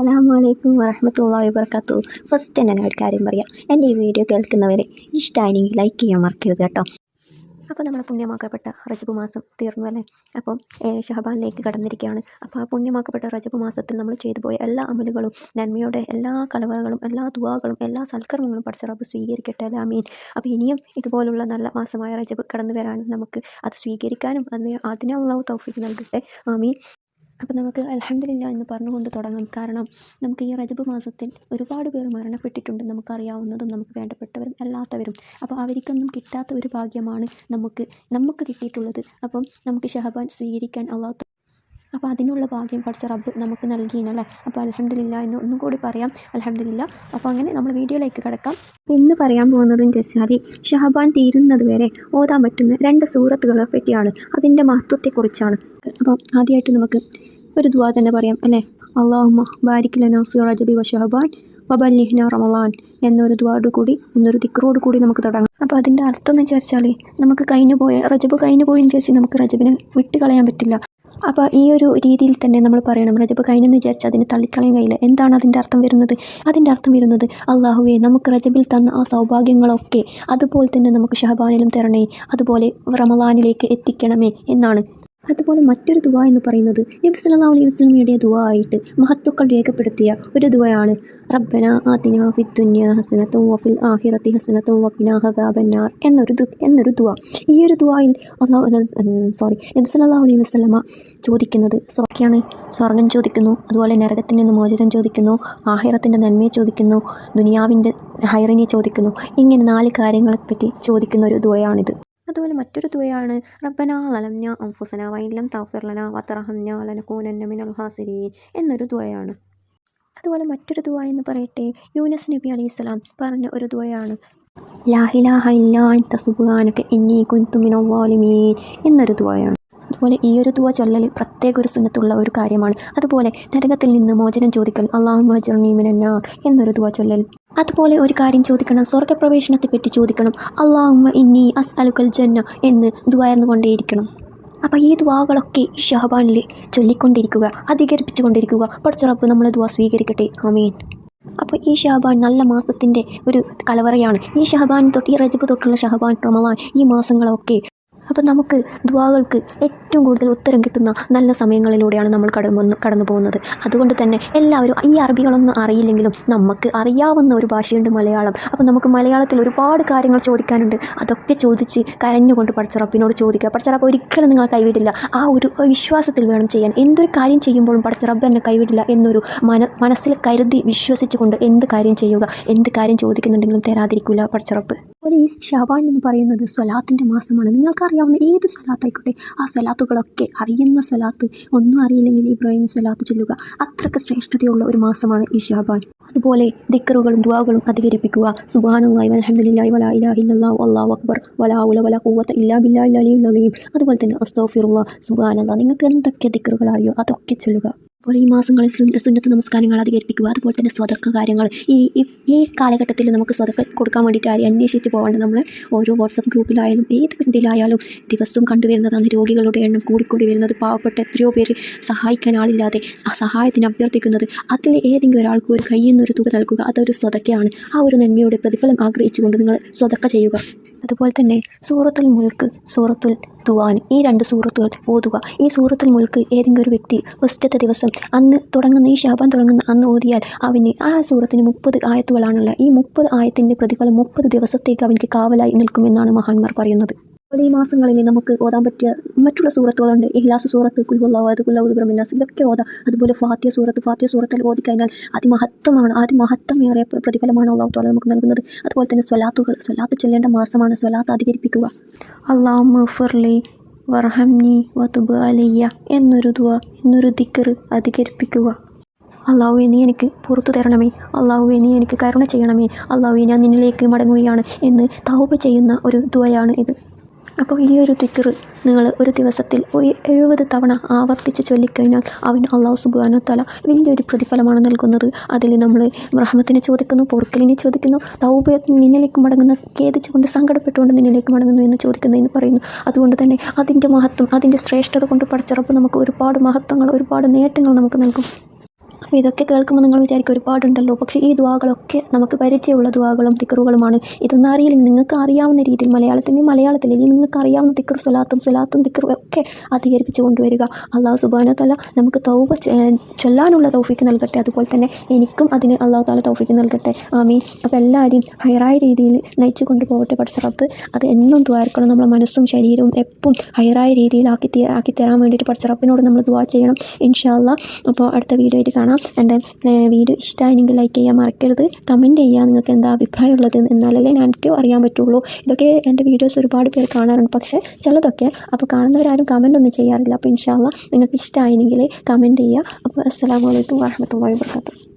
അസ്സലാമലൈക്കും വറഹമത്തല്ലാ വബർക്കാത്തു ഫസ്റ്റ് തന്നെ ഒരു കാര്യം പറയാം. എന്റെ ഈ വീഡിയോ കേൾക്കുന്നവരെ ഇഷ്ടമായെങ്കിൽ ലൈക്ക് ചെയ്യാൻ മറക്കരുത് കേട്ടോ. അപ്പോൾ നമ്മൾ പുണ്യമാക്കപ്പെട്ട റജബ് മാസം തീർന്നു അല്ലേ? അപ്പം ഷഹബാനിലേക്ക് കടന്നിരിക്കുകയാണ്. അപ്പോൾ ആ പുണ്യമാക്കപ്പെട്ട റജബ് മാസത്തിൽ നമ്മൾ ചെയ്തു പോയ എല്ലാ അമലുകളും നന്മയുടെ എല്ലാ കലവറകളും എല്ലാ ദുവാകളും എല്ലാ സൽക്കർമ്മങ്ങളും പഠിച്ച റബ്ബ് സ്വീകരിക്കട്ടെ അല്ലേ? ആമീൻ. അപ്പോൾ ഇനിയും ഇതുപോലുള്ള നല്ല മാസമായ റജബ് കടന്നു വരാനും നമുക്ക് അത് സ്വീകരിക്കാനും അതിന് അതിനുള്ള തൗഫീക്ക് നൽകട്ടെ. ആമീൻ. അപ്പോൾ നമുക്ക് അലഹമില്ല എന്ന് പറഞ്ഞുകൊണ്ട് തുടങ്ങാം. കാരണം നമുക്ക് ഈ റജബ് മാസത്തിൽ ഒരുപാട് പേർ മരണപ്പെട്ടിട്ടുണ്ട്. നമുക്കറിയാവുന്നതും നമുക്ക് വേണ്ടപ്പെട്ടവരും അല്ലാത്തവരും. അപ്പോൾ അവർക്കൊന്നും കിട്ടാത്ത ഒരു ഭാഗ്യമാണ് നമുക്ക് നമുക്ക് കിട്ടിയിട്ടുള്ളത്. അപ്പം നമുക്ക് ഷഹബാൻ സ്വീകരിക്കാൻ അള്ളാഹു അപ്പോൾ അതിനുള്ള ഭാഗ്യം പഠിച്ച റബ്ബ് നമുക്ക് നൽകിയെന്നല്ലേ അപ്പോൾ അലഹമില്ല എന്ന് ഒന്നും കൂടി പറയാം. അലഹമില്ല അപ്പോൾ അങ്ങനെ നമ്മൾ വീഡിയോയിലേക്ക് കിടക്കാം. ഇന്ന് പറയാൻ പോകുന്നതെന്ന് വെച്ചാൽ ഷഹബാൻ തീരുന്നത് വരെ ഓതാൻ പറ്റുന്ന രണ്ട് സൂറത്തുകളെ പറ്റിയാണ്. അതിന്റെ മഹത്വത്തെക്കുറിച്ചാണ്. അപ്പോൾ ആദ്യമായിട്ട് നമുക്ക് ഒരു ദുവാ തന്നെ പറയാം അല്ലേ? അള്ളാഹുമ്മ ബാരിക് ലന ഫി റജബി വ ഷഹബാൻ വബല്ലിഹ്ന റമലാൻ എന്നൊരു ദുവാട് കൂടി എന്നൊരു ദിക്റോട് കൂടി നമുക്ക് തുടങ്ങാം. അപ്പോൾ അതിന്റെ അർത്ഥം എന്ന് വെച്ചാൽ നമുക്ക് കഴിഞ്ഞു പോയ റജബ് കഴിഞ്ഞു പോയെന്ന് ചോദിച്ചാൽ നമുക്ക് റജബിനെ വിട്ട് കളയാൻ പറ്റില്ല. അപ്പോൾ ഈ ഒരു രീതിയിൽ തന്നെ നമ്മൾ പറയണം. റജബ് കഴിഞ്ഞെന്ന് വിചാരിച്ച് അതിനെ തള്ളിക്കളയാൻ കഴിയില്ല. എന്താണ് അതിന്റെ അർത്ഥം വരുന്നത്? അതിന്റെ അർത്ഥം വരുന്നത് അള്ളാഹുവെ നമുക്ക് റജബിൽ തന്ന ആ സൗഭാഗ്യങ്ങളൊക്കെ അതുപോലെ തന്നെ നമുക്ക് ഷഹബാനിലും തരണേ. അതുപോലെ റമലാനിലേക്ക് എത്തിക്കണമേ എന്നാണ്. അതുപോലെ മറ്റൊരു ദുവ എന്ന് പറയുന്നത് നബി സല്ലാ അലൈഹി വസ്ലമിയുടെ ദുവ ആയിട്ട് മഹത്വക്കൾ രേഖപ്പെടുത്തിയ ഒരു ദുവയാണ് റബ്ബന ആതിന ഫിത്തുന്യ ഹസനത്തും വഫിൽ ആഹിറത്തി ഹസനത്തും വഖിന ഹദാബന്നാർ എന്നൊരു ദു എന്നൊരു ദുവ ഈ ഒരു ദുവയിൽ സോറി നബി സല്ലാ അലൈഹി വസ്ലമ ചോദിക്കുന്നത് സ്വർഗമാണ് സ്വർഗം ചോദിക്കുന്നു അതുപോലെ നരകത്തിൽ നിന്ന് മോചനം ചോദിക്കുന്നു ആഹിറത്തിന്റെ നന്മയെ ചോദിക്കുന്നു ദുനിയാവിന്റെ ഹൈറിനെ ചോദിക്കുന്നു. ഇങ്ങനെ നാല് കാര്യങ്ങളെപ്പറ്റി ചോദിക്കുന്ന ഒരു ദുവയാണിത് അതുപോലെ മറ്റൊരു ദുവയാണ്. റബ്ബന ലലംന അംഫുസന മിനൽ ഹാസിരീൻ എന്നൊരു ദുവയാണ്. അതുപോലെ മറ്റൊരു ദുവ എന്ന് പറയട്ടെ യൂനസ് നബി അലൈഹി സ്വലാം പറഞ്ഞ ഒരു ദുവയാണ്. എന്നൊരു ദുവയാണ്. അതുപോലെ ഈ ഒരു ദുവ ചൊല്ലൽ പ്രത്യേക ഒരു സുന്നത്തുള്ള ഒരു കാര്യമാണ്. അതുപോലെ നരകത്തിൽ നിന്ന് മോചനം ചോദിക്കൽ അള്ളാഹു മജർണി മിനന്നാർ എന്നൊരു ദുവ ചൊല്ലൽ. അതുപോലെ ഒരു കാര്യം ചോദിക്കണം. സ്വർഗപ്രവേശനത്തെ പറ്റി ചോദിക്കണം. അള്ളാഹുമ്മ ഇന്നി അസ് അലുക്കൽ ജന്ന എന്ന് ദുവായർന്നു കൊണ്ടേയിരിക്കണം അപ്പോൾ ഈ ദുവാകളൊക്കെ ഈ ഷഹബാനിൽ ചൊല്ലിക്കൊണ്ടിരിക്കുക അധികരിപ്പിച്ചു കൊണ്ടിരിക്കുക പഠിച്ചുറപ്പ് നമ്മൾ ദുവ സ്വീകരിക്കട്ടെ. ആമീൻ. അപ്പോൾ ഈ ഷഹബാൻ നല്ല മാസത്തിന്റെ ഒരു കലവറയാണ്. ഈ ഷഹബാൻ തൊട്ട് ഈ റജബ് തൊട്ടുള്ള ഷഹബാൻ റമലാൻ ഈ മാസങ്ങളൊക്കെ അപ്പോൾ നമുക്ക് ദുവാകൾക്ക് ഏറ്റവും കൂടുതൽ ഉത്തരം കിട്ടുന്ന നല്ല സമയങ്ങളിലൂടെയാണ് നമ്മൾ കടന്നു കടന്നു പോകുന്നത്. അതുകൊണ്ട് തന്നെ എല്ലാവരും ഈ അറബികളൊന്നും അറിയില്ലെങ്കിലും നമുക്ക് അറിയാവുന്ന ഒരു ഭാഷയുണ്ട് മലയാളം. അപ്പോൾ നമുക്ക് മലയാളത്തിൽ ഒരുപാട് കാര്യങ്ങൾ ചോദിക്കാനുണ്ട്. അതൊക്കെ ചോദിച്ച് കരഞ്ഞുകൊണ്ട് പടച്ചറപ്പിനോട് ചോദിക്കുക. പടച്ചറപ്പ് ഒരിക്കലും നിങ്ങളെ കൈവിടില്ല. ആ ഒരു വിശ്വാസത്തിൽ വേണം ചെയ്യാൻ. എന്തൊരു കാര്യം ചെയ്യുമ്പോഴും പടച്ചറപ്പ് എന്നെ കൈവിടില്ല എന്നൊരു മന മനസ്സിൽ കരുതി വിശ്വസിച്ചുകൊണ്ട് എന്ത് കാര്യം ചെയ്യുക എന്ത് കാര്യം ചോദിക്കുന്നുണ്ടെങ്കിലും തരാതിരിക്കില്ല പടച്ചറപ്പ് അതുപോലെ ഈ ഷവാൻ എന്ന് പറയുന്നത് സ്വലാത്തിന്റെ മാസമാണ്. നിങ്ങൾക്കറിയാവുന്ന ഏത് സ്വലാത്തായിക്കോട്ടെ ആ സ്വലാത്തുകളൊക്കെ അറിയുന്ന സ്വലാത്ത് ഒന്നും അറിയില്ലെങ്കിൽ ഇബ്രാഹിം സ്വലാത്ത് ചൊല്ലുക. അത്രയ്ക്ക് ശ്രേഷ്ഠതയുള്ള ഒരു മാസമാണ് ഈ ഷാബാൻ അതുപോലെ ദിക്കറുകളും ദുവാകളും അധികരിപ്പിക്കുക. സുബാനുല്ലായി അൽഹംദുലില്ലാഹി വലാ ഇലാഹ അല്ലാഹു അക്ബർ. വലാ ഉല വലാ ഖുവത ഇല്ലാ ബില്ലാ ഇല്ലാ അലീം അതുപോലെ തന്നെ അസ്തഗ്ഫിറുല്ലാഹ്. സുബ്ഹാനല്ലാഹ്. നിങ്ങൾക്ക് എന്തൊക്കെ ദിക്കറുകൾ അറിയോ അതൊക്കെ ചൊല്ലുക. അപ്പോൾ ഈ മാസങ്ങളിൽ സുന്നത്ത നമസ്കാരങ്ങൾ അധികരിപ്പിക്കുക അതുപോലെ തന്നെ സ്വതക്ക കാര്യങ്ങൾ. ഈ ഈ- കാലഘട്ടത്തിൽ നമുക്ക് സ്വതക്ക കൊടുക്കാൻ വേണ്ടിയിട്ട് ആരെയും അന്വേഷിച്ച് പോകേണ്ട. നമ്മൾ ഓരോ വാട്സപ്പ് ഗ്രൂപ്പിലായാലും ഏത് ഇതിലായാലും ദിവസവും കണ്ടുവരുന്നതാണ് രോഗികളുടെ എണ്ണം കൂടിക്കൂടി വരുന്നത്. പാവപ്പെട്ട എത്രയോ പേര് സഹായിക്കാൻ ആളില്ലാതെ സഹായത്തിന് അഭ്യർത്ഥിക്കുന്നത്. അതിൽ ഏതെങ്കിലും ഒരാൾക്ക് ഒരു കയ്യിൽ നിന്നൊരു തുക നൽകുക അതൊരു സ്വതക്കയാണ്. ആ ഒരു നന്മയുടെ പ്രതിഫലം ആഗ്രഹിച്ചുകൊണ്ട് നിങ്ങൾ സ്വതക്ക ചെയ്യുക. അതുപോലെ തന്നെ സൂറത്തുൽ മുൽക്ക് സൂറത്തുൽ തുവാൻ ഈ രണ്ട് സൂറത്തുകൾ ഓതുക. ഈ സൂറത്തുൽ മുൽക്ക് ഏതെങ്കിലും ഒരു വ്യക്തി ഫസ്റ്റത്തെ ദിവസം അന്ന് തുടങ്ങുന്ന ഈ ശാപം തുടങ്ങുന്ന അന്ന് ഓതിയാൽ അവന് ആ സൂറത്തിന് മുപ്പത് ആയത്തുകളാണുള്ള ഈ മുപ്പത് ആയത്തിന്റെ പ്രതിഫലം മുപ്പത് ദിവസത്തേക്ക് അവനിക്ക് കാവലായി നിൽക്കുമെന്നാണ് മഹാന്മാർ പറയുന്നത്. അപ്പോൾ ഈ മാസങ്ങളിൽ നമുക്ക് ഓതാൻ പറ്റിയ മറ്റുള്ള സൂറത്തുകളുണ്ട്. ഇഹ്ലാസ് സൂറത്ത് കുൽവല്ലാവാദ് കുല്ലൗദ്ബ്രമിനാസ് ഇതൊക്കെ ഓതാം. അതുപോലെ ഫാത്തിയ സൂറത്ത് ഫാത്തിയ സൂറത്തിൽ ഓതിക്കഴിഞ്ഞാൽ അതിമഹത്വമാണ്. അതിമഹത്വമേറിയ പ്ര- പ്രതിഫലമാണ് അള്ളാഹു നമുക്ക് നൽകുന്നത്. അതുപോലെ തന്നെ സ്വലാത്തുകൾ സ്വലാത്ത് ചൊല്ലേണ്ട മാസമാണ് സ്വലാത്ത് അധികരിപ്പിക്കുക. അള്ളാഹു ഫുർലി വർഹംനി വതുബ് അലിയ എന്നൊരു ദുവ എന്നൊരു ദിക്കർ അധികരിപ്പിക്കുക. അള്ളാഹു നീ എനിക്ക് പുറത്തു തരണമേ. അള്ളാഹു നീ എനിക്ക് കരുണ ചെയ്യണമേ. അള്ളാഹു ഞാൻ നിന്നിലേക്ക് മടങ്ങുകയാണ് എന്ന് തൗബ ചെയ്യുന്ന ഒരു ദുവയാണ് ഇത്. അപ്പോൾ ഈ ഒരു ദിക്കർ നിങ്ങൾ ഒരു ദിവസത്തിൽ എഴുപത് തവണ ആവർത്തിച്ച് ചൊല്ലിക്കഴിഞ്ഞാൽ അവൻ അള്ളാഹു സുബാന തല വലിയൊരു പ്രതിഫലമാണ് നൽകുന്നത്. അതിൽ നമ്മൾ റഹ്മത്തിനെ ചോദിക്കുന്നു പൊറുക്കലിനെ ചോദിക്കുന്നു തൗബ നിന്നിലേക്ക് മടങ്ങുന്ന ഖേദിച്ചുകൊണ്ട് സങ്കടപ്പെട്ടുകൊണ്ട് നിന്നിലേക്ക് മടങ്ങുന്നു എന്ന് ചോദിക്കുന്നു എന്ന് പറയുന്നു. അതുകൊണ്ട് തന്നെ അതിന്റെ മഹത്വം അതിന്റെ ശ്രേഷ്ഠത കൊണ്ട് പഠിച്ചറപ്പ് നമുക്ക് ഒരുപാട് മഹത്വങ്ങൾ ഒരുപാട് നേട്ടങ്ങൾ നമുക്ക് നൽകും. അപ്പോൾ ഇതൊക്കെ കേൾക്കുമ്പോൾ നിങ്ങൾ വിചാരിക്കും ഒരുപാടുണ്ടല്ലോ. പക്ഷേ ഈ ദുവാകളൊക്കെ നമുക്ക് പരിചയമുള്ള ദുവാകളും തിക്കറുകളുമാണ് ഇതൊന്നും അറിയില്ലെങ്കിൽ നിങ്ങൾക്ക് അറിയാവുന്ന രീതിയിൽ മലയാളത്തിന്റെ മലയാളത്തിൽ ഇനി നിങ്ങൾക്ക് അറിയാവുന്ന തിക്കർ സ്വലാത്തും സ്വലാത്തും തിക്കറും ഒക്കെ അധികരിപ്പിച്ച് കൊണ്ടുവരിക. അള്ളാഹു സുബാന തല നമുക്ക് തൗഫ ചൊല്ലാനുള്ള തൗഫിക്ക് നൽകട്ടെ. അതുപോലെ തന്നെ എനിക്കും അതിന് അള്ളാഹു താല തൗഫിക്ക് നൽകട്ടെ. ആമീൻ. അപ്പോൾ എല്ലാവരെയും ഹയറായ രീതിയിൽ നയിച്ചു കൊണ്ടുപോകട്ടെ. പഠിച്ചറത്ത് അത് എന്നും ദ്വാരക്കണം നമ്മുടെ മനസ്സും ശരീരവും എപ്പം ഹയറായ രീതിയിൽ ആക്കി ആക്കി തരാൻ വേണ്ടിയിട്ട് പഠിച്ചറപ്പിനോട് നമ്മൾ ദ്വാ ചെയ്യണം. ഇൻഷാല്ല അപ്പോൾ അടുത്ത വീഡിയോ ആയിട്ട് കാണാം. എന്റെ വീഡിയോ ഇഷ്ടമായെങ്കിൽ ലൈക്ക് ചെയ്യാൻ മറക്കരുത്. കമന്റ് ചെയ്യുക നിങ്ങൾക്ക് എന്താ അഭിപ്രായം ഉള്ളത് എന്നാലല്ലേ എനിക്ക് അറിയാൻ പറ്റുള്ളൂ. ഇതൊക്കെ എന്റെ വീഡിയോസ് ഒരുപാട് പേർ കാണാറുണ്ട്. പക്ഷേ ചിലതൊക്കെ അപ്പോൾ കാണുന്നവരാരും കമന്റ് ഒന്നും ചെയ്യാറില്ല. അപ്പോൾ ഇൻഷാല്ല നിങ്ങൾക്ക് ഇഷ്ടമായെങ്കിൽ കമന്റ് ചെയ്യുക. അപ്പോൾ അസ്സാം വലൈക്കും വാഹമത്തല്ലാ വാബർക്കാത്തു